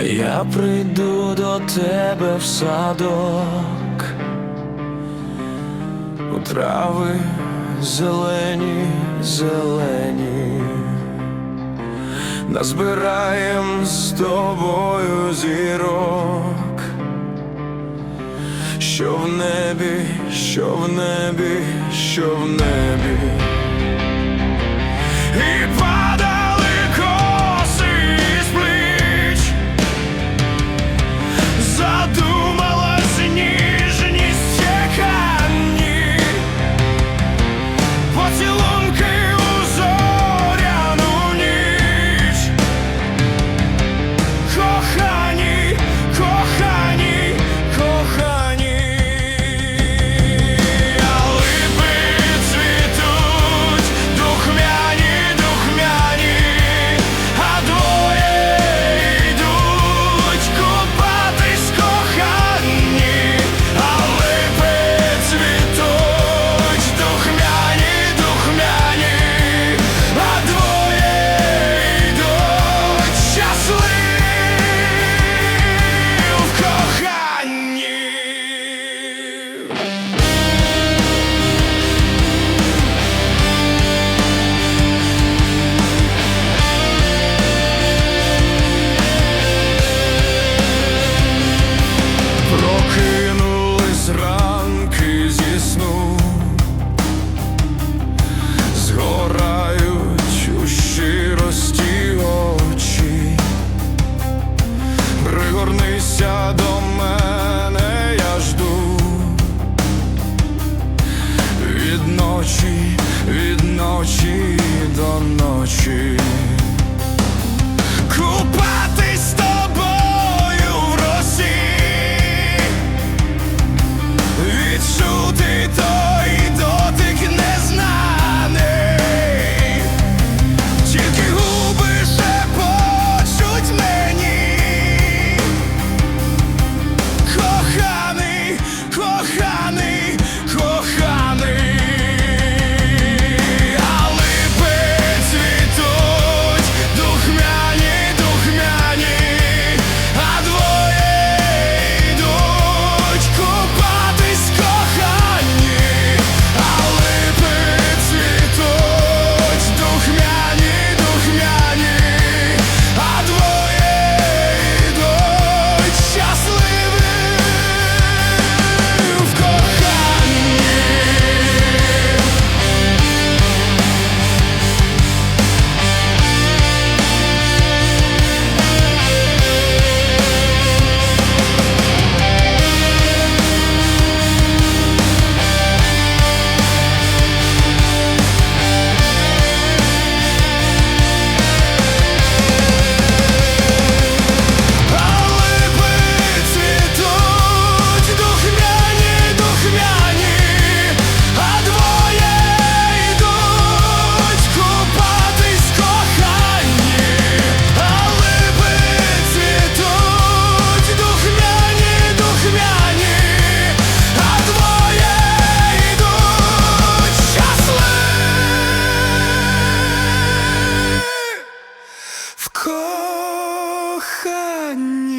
Я прийду до тебе в садок, у трави зелені, зелені, назбираєм з тобою зірок, що в небі, що в небі, що в небі. ночі, від ночі до ночі. Anya.